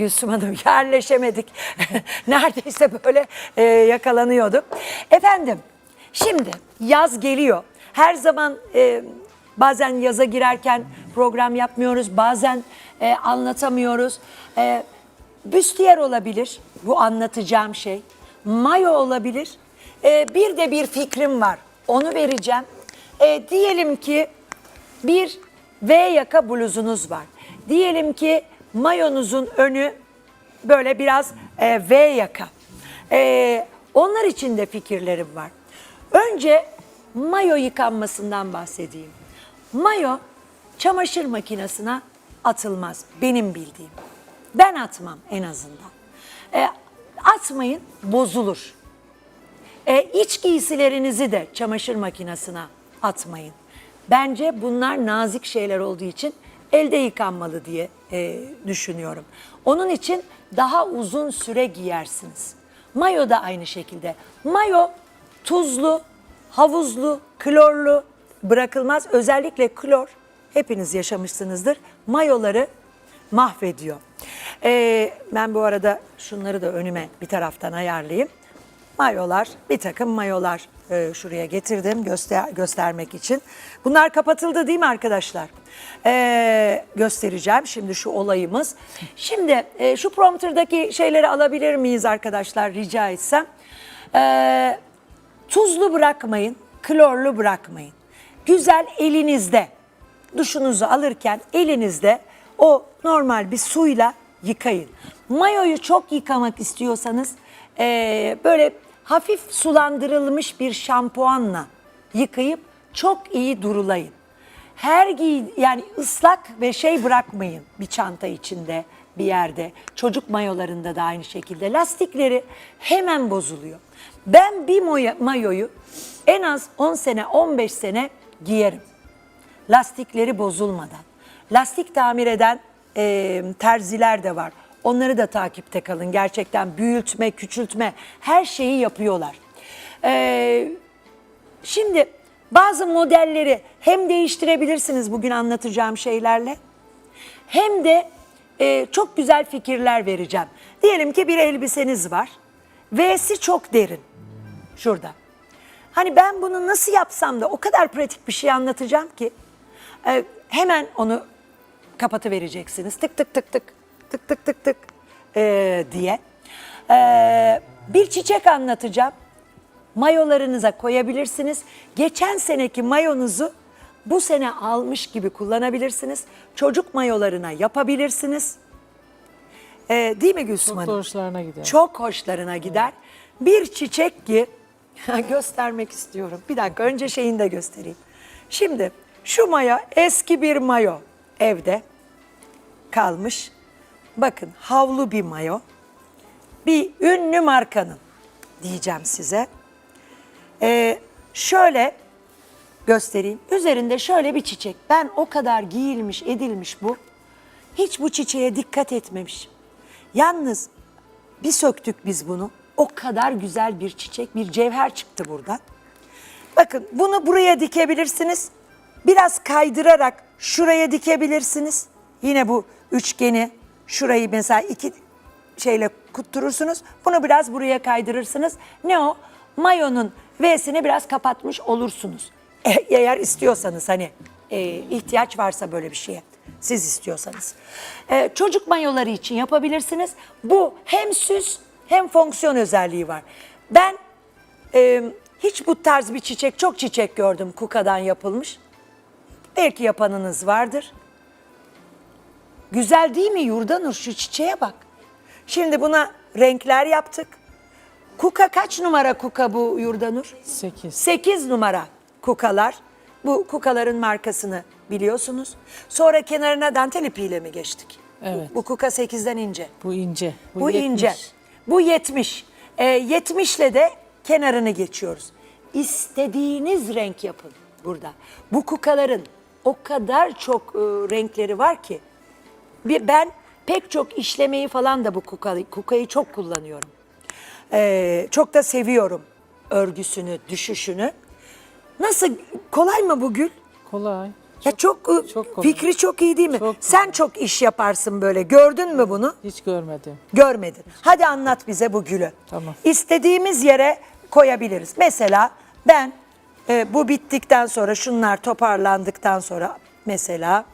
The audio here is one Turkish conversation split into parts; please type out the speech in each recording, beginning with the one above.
Gülsüm Hanım yerleşemedik. Neredeyse böyle e, yakalanıyorduk. Efendim şimdi yaz geliyor. Her zaman e, bazen yaza girerken program yapmıyoruz. Bazen e, anlatamıyoruz. E, büstiyer olabilir bu anlatacağım şey. Mayo olabilir. E, bir de bir fikrim var. Onu vereceğim. E, diyelim ki bir V yaka bluzunuz var. Diyelim ki mayonuzun önü böyle biraz e, V yaka. E, onlar için de fikirlerim var. Önce mayo yıkanmasından bahsedeyim. Mayo çamaşır makinesine atılmaz benim bildiğim. Ben atmam en azından. E, atmayın bozulur. E, iç giysilerinizi de çamaşır makinesine atmayın. Bence bunlar nazik şeyler olduğu için elde yıkanmalı diye e, düşünüyorum. Onun için daha uzun süre giyersiniz. Mayo da aynı şekilde. Mayo tuzlu, havuzlu, klorlu bırakılmaz. Özellikle klor hepiniz yaşamışsınızdır. Mayoları mahvediyor. E, ben bu arada şunları da önüme bir taraftan ayarlayayım mayolar, bir takım mayolar e, şuraya getirdim göster göstermek için. Bunlar kapatıldı değil mi arkadaşlar? E, göstereceğim şimdi şu olayımız. Şimdi e, şu prompterdaki şeyleri alabilir miyiz arkadaşlar rica etsem? E, tuzlu bırakmayın, klorlu bırakmayın. Güzel elinizde, duşunuzu alırken elinizde o normal bir suyla yıkayın. Mayoyu çok yıkamak istiyorsanız eee, böyle hafif sulandırılmış bir şampuanla yıkayıp çok iyi durulayın. Her giy yani ıslak ve şey bırakmayın bir çanta içinde bir yerde. Çocuk mayolarında da aynı şekilde lastikleri hemen bozuluyor. Ben bir mayoyu en az 10 sene 15 sene giyerim lastikleri bozulmadan. Lastik tamir eden e, terziler de var. Onları da takipte kalın. Gerçekten büyütme, küçültme her şeyi yapıyorlar. E, şimdi bazı modelleri hem değiştirebilirsiniz bugün anlatacağım şeylerle hem de e, çok güzel fikirler vereceğim. Diyelim ki bir elbiseniz var. V'si çok derin. Şurada. Hani ben bunu nasıl yapsam da o kadar pratik bir şey anlatacağım ki e, hemen onu kapatıvereceksiniz. Tık tık tık tık tık tık tık tık e, diye. E, bir çiçek anlatacağım. Mayolarınıza koyabilirsiniz. Geçen seneki mayonuzu bu sene almış gibi kullanabilirsiniz. Çocuk mayolarına yapabilirsiniz. E, değil mi Gülsüm Çok Hanım? hoşlarına gider. Çok hoşlarına gider. Bir çiçek ki göstermek istiyorum. Bir dakika önce şeyini de göstereyim. Şimdi şu mayo eski bir mayo evde kalmış. Bakın havlu bir mayo. Bir ünlü markanın diyeceğim size. Ee, şöyle göstereyim. Üzerinde şöyle bir çiçek. Ben o kadar giyilmiş edilmiş bu. Hiç bu çiçeğe dikkat etmemişim. Yalnız bir söktük biz bunu. O kadar güzel bir çiçek, bir cevher çıktı buradan. Bakın bunu buraya dikebilirsiniz. Biraz kaydırarak şuraya dikebilirsiniz. Yine bu üçgeni şurayı mesela iki şeyle kutturursunuz. Bunu biraz buraya kaydırırsınız. Ne o? Mayonun V'sini biraz kapatmış olursunuz. E- Eğer istiyorsanız hani e, ihtiyaç varsa böyle bir şeye. Siz istiyorsanız. E, çocuk mayoları için yapabilirsiniz. Bu hem süs hem fonksiyon özelliği var. Ben e, hiç bu tarz bir çiçek, çok çiçek gördüm kukadan yapılmış. Belki yapanınız vardır. Güzel değil mi Yurdanur? Şu çiçeğe bak. Şimdi buna renkler yaptık. Kuka kaç numara kuka bu Yurdanur? 8. 8 numara kukalar. Bu kukaların markasını biliyorsunuz. Sonra kenarına dantel ipiyle mi geçtik? Evet. Bu, bu kuka 8'den ince. Bu ince. Bu, 70. ince. Bu 70. Ee, 70 ile de kenarını geçiyoruz. İstediğiniz renk yapın burada. Bu kukaların o kadar çok e, renkleri var ki. Bir, ben pek çok işlemeyi falan da bu kukayı, kukayı çok kullanıyorum. Ee, çok da seviyorum örgüsünü, düşüşünü. Nasıl kolay mı bu gül? Kolay. Ya çok, ı, çok komik. fikri çok iyi değil mi? Çok Sen çok iş yaparsın böyle. Gördün mü bunu? Hiç görmedim. Görmedin. Hadi anlat bize bu gülü. Tamam. İstediğimiz yere koyabiliriz. Mesela ben e, bu bittikten sonra şunlar toparlandıktan sonra mesela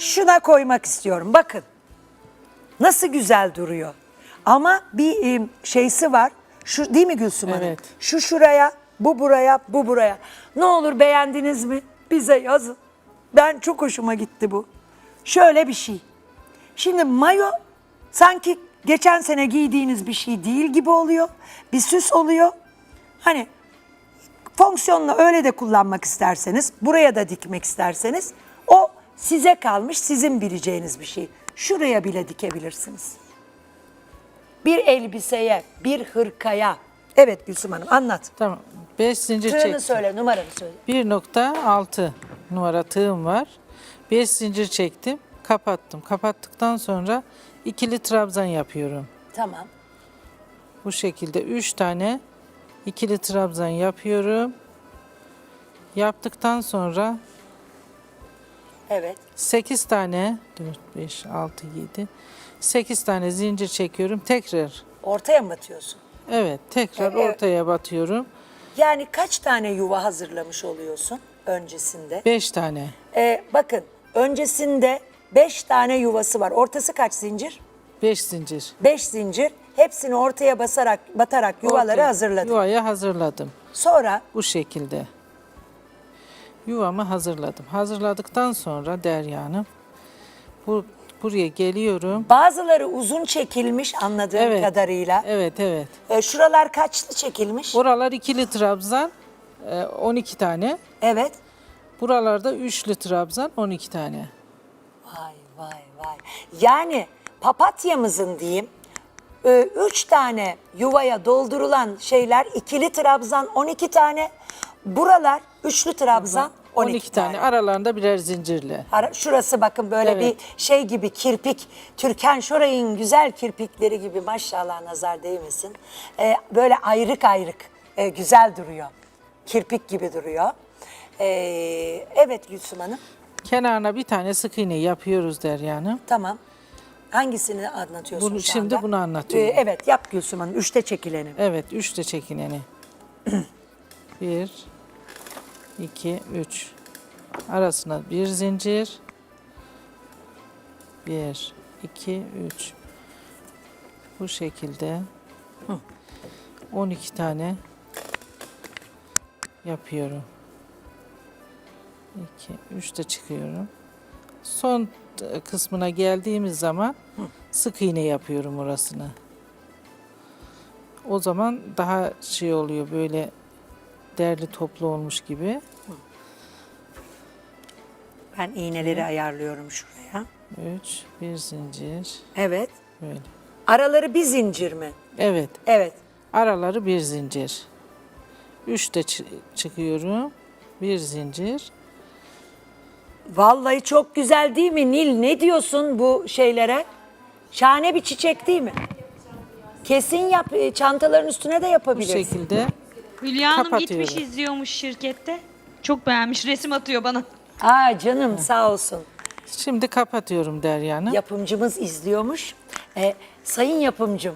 şuna koymak istiyorum. Bakın nasıl güzel duruyor. Ama bir e, şeysi var. Şu değil mi Gülsüm Hanım? Evet. Şu şuraya, bu buraya, bu buraya. Ne olur beğendiniz mi? Bize yazın. Ben çok hoşuma gitti bu. Şöyle bir şey. Şimdi mayo sanki geçen sene giydiğiniz bir şey değil gibi oluyor. Bir süs oluyor. Hani fonksiyonla öyle de kullanmak isterseniz, buraya da dikmek isterseniz size kalmış, sizin bileceğiniz bir şey. Şuraya bile dikebilirsiniz. Bir elbiseye, bir hırkaya. Evet Gülsüm Hanım anlat. Tamam. 5 zincir Tığını çektim. söyle, numaranı söyle. 1.6 numara tığım var. 5 zincir çektim. Kapattım. Kapattıktan sonra ikili trabzan yapıyorum. Tamam. Bu şekilde 3 tane ikili trabzan yapıyorum. Yaptıktan sonra Evet. 8 tane 4 5 6 7 8 tane zincir çekiyorum. Tekrar Ortaya mı batıyorsun? evet tekrar evet. ortaya batıyorum. Yani kaç tane yuva hazırlamış oluyorsun öncesinde? 5 tane. Ee, bakın öncesinde 5 tane yuvası var. Ortası kaç zincir? 5 zincir. 5 zincir. Hepsini ortaya basarak batarak yuvaları Ortaya- hazırladın. Yuvayı hazırladım. Sonra Bu şekilde. Yuvamı hazırladım. Hazırladıktan sonra Derya Hanım bu, buraya geliyorum. bazıları uzun çekilmiş anladığım Evet. kadarıyla. Evet evet. Ee, şuralar kaçlı çekilmiş? Oralar ikili trabzan e, 12 tane. Evet. Buralarda üçlü trabzan 12 tane. Vay vay vay. Yani papatyamızın diyeyim e, üç tane yuvaya doldurulan şeyler ikili trabzan 12 tane. Buralar üçlü trabzan 12, 12, tane. Aralarında birer zincirle. Ara- Şurası bakın böyle Evet. bir şey gibi kirpik. Türkan Şoray'ın güzel kirpikleri gibi maşallah nazar değmesin. Ee, böyle ayrık ayrık e, güzel duruyor. Kirpik gibi duruyor. Ee, evet Gülsüm Hanım Kenarına bir tane sık iğne yapıyoruz Derya Hanım. tamam. Hangisini anlatıyorsun Bunu- şu şimdi anda? bunu anlatıyorum. Ee, evet yap Gülsüm Hanım. Üçte çekileni. Evet, üç de çekineni. Bir, iki, üç. Arasına bir zincir. Bir, iki, üç. Bu şekilde 12 tane yapıyorum. 2, 3 de çıkıyorum. Son e, kısmına geldiğimiz zaman sık iğne yapıyorum orasına. O zaman daha şey oluyor böyle derli toplu olmuş gibi. Ben iğneleri ayarlıyorum şuraya. 3, bir zincir. Evet. Böyle. Araları bir zincir mi? Evet. Evet. Araları bir zincir. 3 de çı- çıkıyorum. Bir zincir. Vallahi çok güzel değil mi Nil? Ne diyorsun bu şeylere? Şahane bir çiçek değil mi? Kesin yap. e, Çantaların üstüne de Bu yapabilirsin. şekilde Hülya Hanım Kapatıyorum. gitmiş izliyormuş şirkette. Çok beğenmiş resim atıyor bana. Aa canım sağ olsun. şimdi kapatıyorum Derya'nın. Yapımcımız izliyormuş. Ee, sayın yapımcım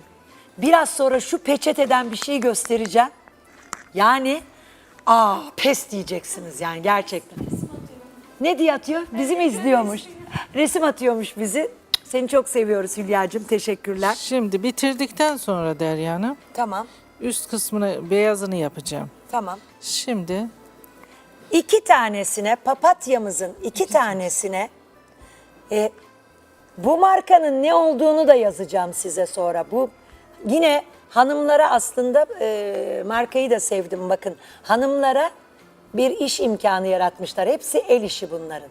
biraz sonra şu peçeteden bir şey göstereceğim. Yani aa pes diyeceksiniz yani gerçekten. Ne diye atıyor? Bizi mi izliyormuş? Resim atıyormuş bizi. Seni çok seviyoruz Hülya'cığım. Teşekkürler. Şimdi bitirdikten sonra Derya'nın Tamam. Üst kısmını beyazını yapacağım. Tamam. Şimdi İki tanesine papatyamızın iki tanesine e, bu markanın ne olduğunu da yazacağım size sonra. Bu yine hanımlara aslında e, markayı da sevdim bakın. Hanımlara bir iş imkanı yaratmışlar. Hepsi el işi bunların.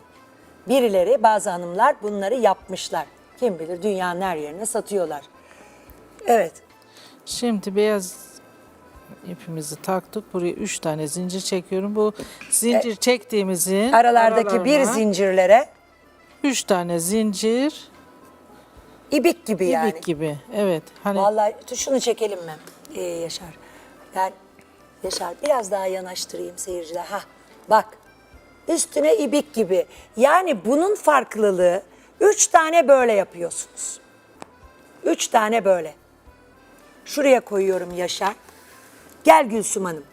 Birileri bazı hanımlar bunları yapmışlar. Kim bilir dünyanın her yerine satıyorlar. Evet. Şimdi beyaz ipimizi taktık. Buraya üç tane zincir çekiyorum. Bu zincir çektiğimizin Aralardaki bir aralarına zincirlere üç tane zincir ibik gibi yani. ibik gibi. Evet. Hani Vallahi şunu çekelim mi ee, Yaşar? Ben Yaşar biraz daha yanaştırayım seyirciler. Ha bak üstüne ibik gibi. Yani bunun farklılığı üç tane böyle yapıyorsunuz. Üç tane böyle. Şuraya koyuyorum Yaşar. Gel Gülsüm Hanım.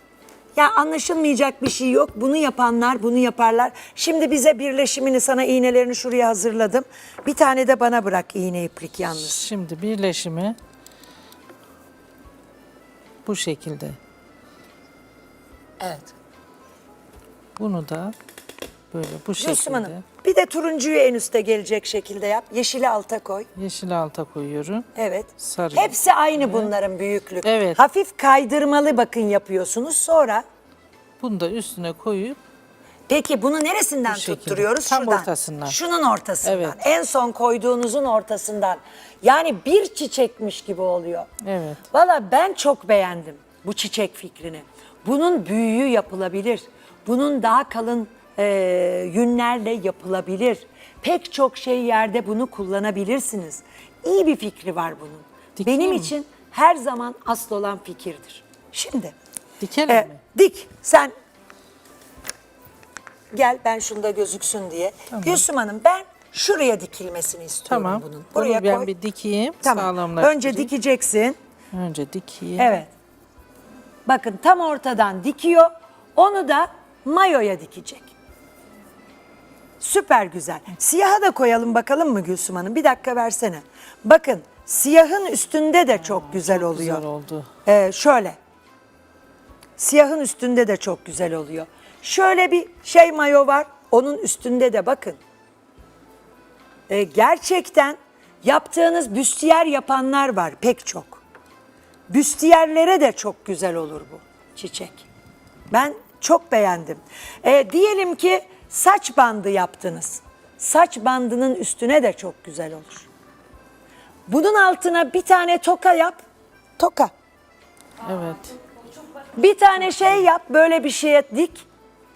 Ya anlaşılmayacak bir şey yok. Bunu yapanlar bunu yaparlar. Şimdi bize birleşimini sana iğnelerini şuraya hazırladım. Bir tane de bana bırak iğne iplik yalnız. Şimdi birleşimi bu şekilde. Evet. Bunu da böyle bu Gülsüm şekilde Hanım bir de turuncuyu en üste gelecek şekilde yap. Yeşili alta koy. yeşil alta koyuyorum. Evet. Sarı. Hepsi aynı bunların büyüklük. Evet. Hafif kaydırmalı bakın yapıyorsunuz. Sonra Bunu da üstüne koyup peki bunu neresinden şekilde. tutturuyoruz? Tam Şuradan. ortasından. Şunun ortasından. Evet. En son koyduğunuzun ortasından. Yani bir çiçekmiş gibi oluyor. Evet. Valla ben çok beğendim bu çiçek fikrini. Bunun büyüğü yapılabilir. Bunun daha kalın e, yünlerle yapılabilir. Pek çok şey yerde bunu kullanabilirsiniz. İyi bir fikri var bunun. Dikeyim Benim mi? için her zaman asıl olan fikirdir. Şimdi dikelim e, mi? dik sen gel ben şunda gözüksün diye. Gülsüm Hanım ben şuraya dikilmesini istiyorum Tamam. bunun. Bunu Buraya ben koy. bir dikeyim. Tamam. Sağlamlaştırayım. Önce dikeceksin. Önce dikeyim. Evet. Bakın tam ortadan dikiyor. Onu da mayoya dikecek. Süper güzel. Siyaha da koyalım bakalım mı Gülsüm Hanım? Bir dakika versene. Bakın siyahın üstünde de çok güzel oluyor. Güzel oldu. Ee, şöyle. Siyahın üstünde de çok güzel oluyor. Şöyle bir şey mayo var. Onun üstünde de bakın. Ee, gerçekten yaptığınız büstiyer yapanlar var pek çok. Büstiyerlere de çok güzel olur bu çiçek. Ben çok beğendim. Ee, diyelim ki saç bandı yaptınız. Saç bandının üstüne de çok güzel olur. Bunun altına bir tane toka yap. Toka. Evet. Bir tane şey yap böyle bir şeye dik.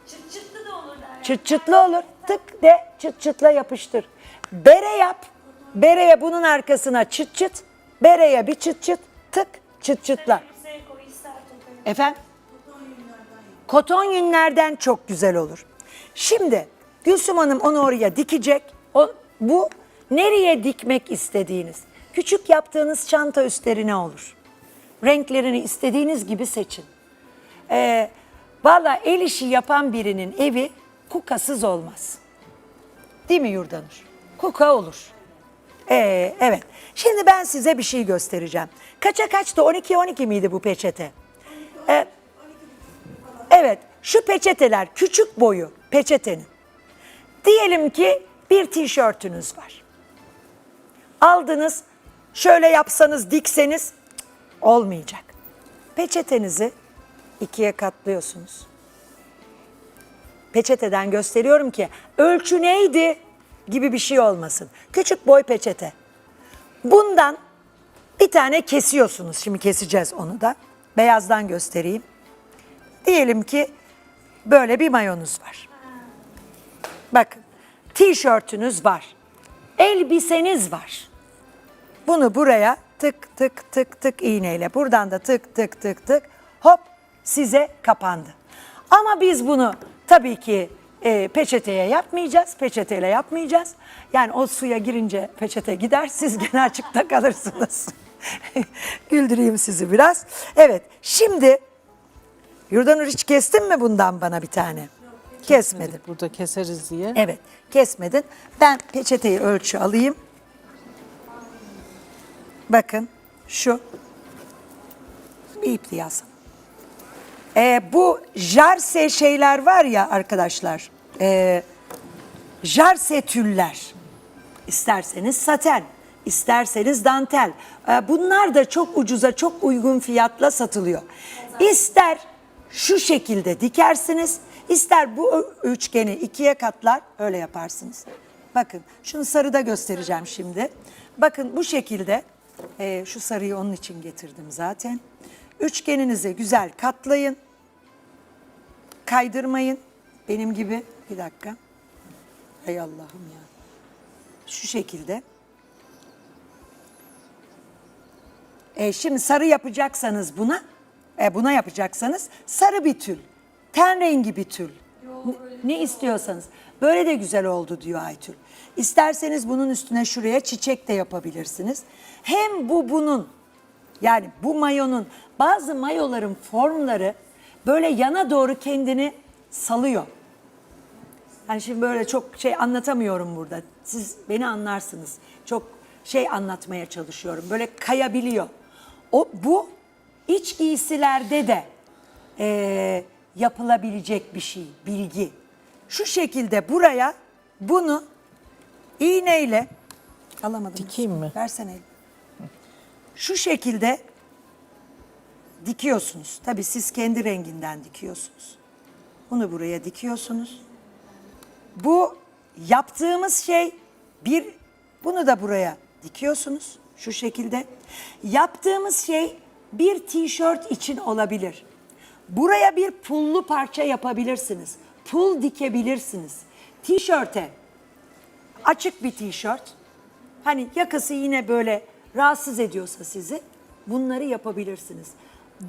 Çıt çıtlı da olur. Çıt çıtlı olur. Tık de çıt çıtla yapıştır. Bere yap. Bereye bunun arkasına çıt çıt. Bereye bir çıt çıt. Tık çıt çıtla. Efendim? Koton yünlerden çok güzel olur. Şimdi Gülsüm Hanım onu oraya dikecek. O, bu nereye dikmek istediğiniz. Küçük yaptığınız çanta üstlerine olur. Renklerini istediğiniz gibi seçin. Ee, Valla el işi yapan birinin evi kukasız olmaz. Değil mi Yurdanur? Kuka olur. Ee, evet. Şimdi ben size bir şey göstereceğim. Kaça kaçtı? 12-12 miydi bu peçete? Ee, evet. Şu peçeteler küçük boyu peçetenin. Diyelim ki bir tişörtünüz var. Aldınız şöyle yapsanız dikseniz olmayacak. Peçetenizi ikiye katlıyorsunuz. Peçeteden gösteriyorum ki ölçü neydi gibi bir şey olmasın. Küçük boy peçete. Bundan bir tane kesiyorsunuz. Şimdi keseceğiz onu da. Beyazdan göstereyim. Diyelim ki böyle bir mayonuz var. Bakın tişörtünüz var. Elbiseniz var. Bunu buraya tık tık tık tık iğneyle buradan da tık tık tık tık hop size kapandı. Ama biz bunu tabii ki e, peçeteye yapmayacağız. Peçeteyle yapmayacağız. Yani o suya girince peçete gider siz gene açıkta kalırsınız. Güldüreyim sizi biraz. Evet şimdi Yurdanur hiç kestin mi bundan bana bir tane? Kesmedim. Burada keseriz diye. Evet kesmedin. Ben peçeteyi ölçü alayım. Bakın şu. Bir ipli yazın. Ee, bu jarse şeyler var ya arkadaşlar. Ee, jarse tüller. İsterseniz saten, isterseniz dantel. Ee, bunlar da çok ucuza, çok uygun fiyatla satılıyor. İster şu şekilde dikersiniz, ister bu üçgeni ikiye katlar, öyle yaparsınız. Bakın, şunu sarıda göstereceğim şimdi. Bakın bu şekilde, e, şu sarıyı onun için getirdim zaten. Üçgeninizi güzel katlayın. Kaydırmayın. Benim gibi, bir dakika. Hay Allah'ım ya şu şekilde. E, şimdi sarı yapacaksanız buna, e, buna yapacaksanız sarı bir tül. Ten rengi bir tül. Ne istiyorsanız. Böyle de güzel oldu diyor Aytül. İsterseniz bunun üstüne şuraya çiçek de yapabilirsiniz. Hem bu bunun yani bu mayonun bazı mayoların formları böyle yana doğru kendini salıyor. Yani şimdi böyle çok şey anlatamıyorum burada. Siz beni anlarsınız. Çok şey anlatmaya çalışıyorum. Böyle kayabiliyor. O bu iç giysilerde de eee, yapılabilecek bir şey, bilgi. Şu şekilde buraya bunu iğneyle alamadım. Dikeyim mi? Versene. el. Şu şekilde dikiyorsunuz. Tabii siz kendi renginden dikiyorsunuz. Bunu buraya dikiyorsunuz. Bu yaptığımız şey bir bunu da buraya dikiyorsunuz şu şekilde. Yaptığımız şey bir tişört için olabilir. Buraya bir pullu parça yapabilirsiniz. Pul dikebilirsiniz. Tişörte açık bir tişört. Hani yakası yine böyle rahatsız ediyorsa sizi bunları yapabilirsiniz.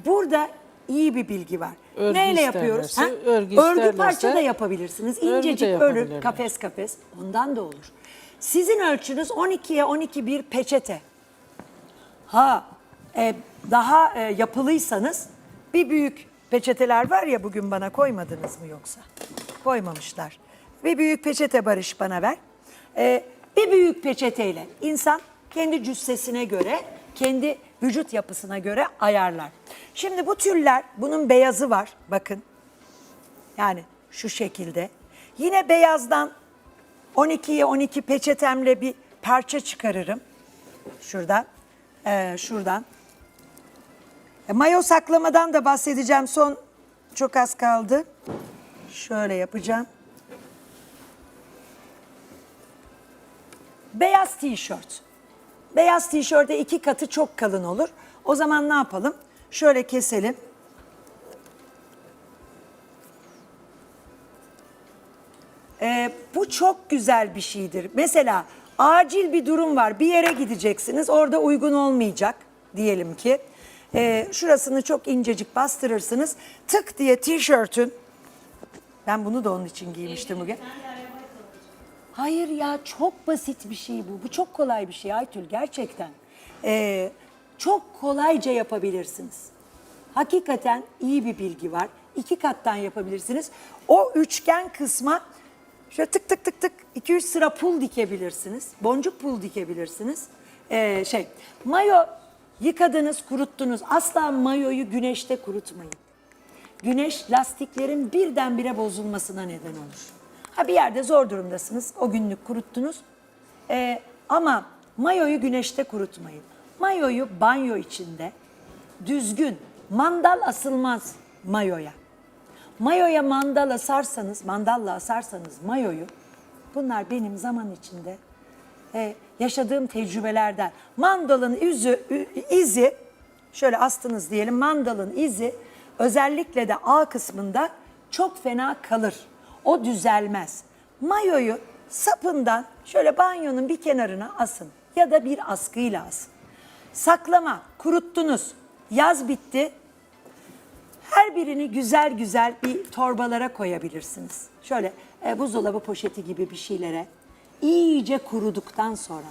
Burada iyi bir bilgi var. Örgü Neyle yapıyoruz? Ha? örgü örgü parça da yapabilirsiniz. İncecik yapabilirler. kafes kafes ondan da olur. Sizin ölçünüz 12'ye 12 bir peçete. Ha e, daha e, yapılıysanız bir büyük peçeteler var ya bugün bana koymadınız mı yoksa? Koymamışlar. Bir büyük peçete Barış bana ver. E, bir büyük peçeteyle insan kendi cüssesine göre, kendi vücut yapısına göre ayarlar. Şimdi bu tüller, bunun beyazı var bakın. Yani şu şekilde. Yine beyazdan 12'ye 12 peçetemle bir parça çıkarırım. Şuradan. Ee, şuradan. E, mayo saklamadan da bahsedeceğim. Son çok az kaldı. Şöyle yapacağım. Beyaz tişört. Beyaz tişörte iki katı çok kalın olur. O zaman ne yapalım? Şöyle keselim. Ee, bu çok güzel bir şeydir. Mesela acil bir durum var. Bir yere gideceksiniz. Orada uygun olmayacak diyelim ki. Ee, şurasını çok incecik bastırırsınız. Tık diye tişörtün ben bunu da onun için giymiştim bugün. Hayır ya çok basit bir şey bu. Bu çok kolay bir şey Aytül gerçekten. Ee, çok kolayca yapabilirsiniz. Hakikaten iyi bir bilgi var. İki kattan yapabilirsiniz. O üçgen kısma şöyle tık tık tık tık 2-3 sıra pul dikebilirsiniz. Boncuk pul dikebilirsiniz. Ee, şey mayo yıkadınız kuruttunuz. Asla mayoyu güneşte kurutmayın. Güneş lastiklerin birdenbire bozulmasına neden olur. Ha bir yerde zor durumdasınız. O günlük kuruttunuz. Ee, ama mayoyu güneşte kurutmayın. Mayoyu banyo içinde düzgün mandal asılmaz mayoya. Mayoya mandal asarsanız, mandalla asarsanız mayoyu bunlar benim zaman içinde e, yaşadığım tecrübelerden. Mandalın yüzü, ü- izi şöyle astınız diyelim mandalın izi özellikle de A kısmında çok fena kalır. O düzelmez. Mayoyu sapından şöyle banyonun bir kenarına asın ya da bir askıyla asın. Saklama, kuruttunuz. Yaz bitti. Her birini güzel güzel bir torbalara koyabilirsiniz. Şöyle e, buzdolabı poşeti gibi bir şeylere. İyice kuruduktan sonra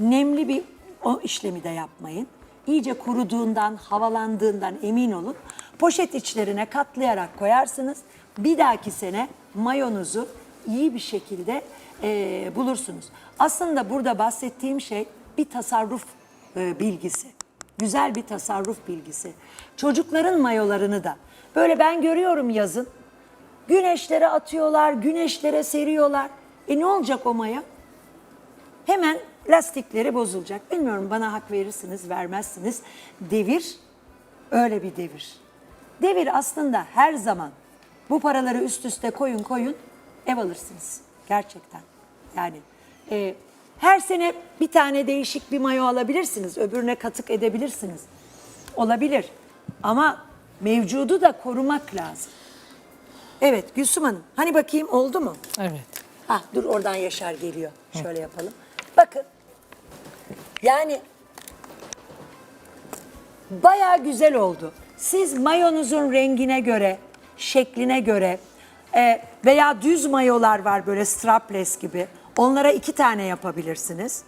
nemli bir o işlemi de yapmayın. İyice kuruduğundan, havalandığından emin olun. Poşet içlerine katlayarak koyarsınız. Bir dahaki sene mayonuzu iyi bir şekilde e, bulursunuz. Aslında burada bahsettiğim şey bir tasarruf e, bilgisi. Güzel bir tasarruf bilgisi. Çocukların mayolarını da böyle ben görüyorum yazın. Güneşlere atıyorlar, güneşlere seriyorlar. E ne olacak o mayo? Hemen lastikleri bozulacak. Bilmiyorum bana hak verirsiniz, vermezsiniz. Devir öyle bir devir. Devir aslında her zaman bu paraları üst üste koyun koyun ev alırsınız. Gerçekten. Yani e, her sene bir tane değişik bir mayo alabilirsiniz. Öbürüne katık edebilirsiniz. Olabilir. Ama mevcudu da korumak lazım. Evet Gülsüm Hanım. Hani bakayım oldu mu? Evet. Ah dur oradan Yaşar geliyor. Şöyle yapalım. Bakın. Yani bayağı güzel oldu. Siz mayonuzun rengine göre, şekline göre E, veya düz mayolar var böyle strapless gibi. Onlara iki tane yapabilirsiniz.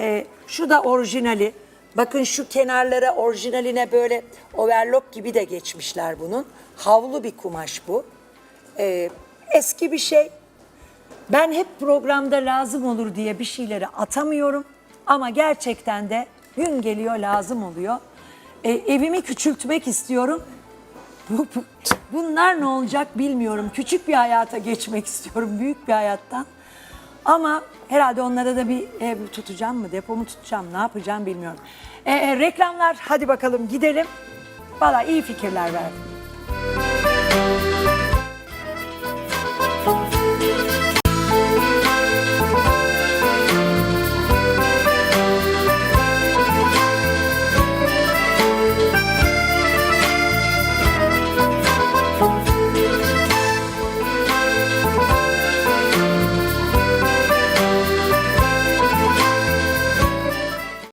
E, şu da orijinali. Bakın şu kenarlara orijinaline böyle overlock gibi de geçmişler bunun. Havlu bir kumaş bu. E, eski bir şey. Ben hep programda lazım olur diye bir şeyleri atamıyorum. Ama gerçekten de gün geliyor lazım oluyor. E, evimi küçültmek istiyorum. Bu- bu- Bunlar ne olacak bilmiyorum. Küçük bir hayata geçmek istiyorum. Büyük bir hayattan. Ama herhalde onlara da bir ev tutacağım mı, depomu tutacağım, ne yapacağım bilmiyorum. E, e, reklamlar hadi bakalım gidelim. Valla iyi fikirler verdim.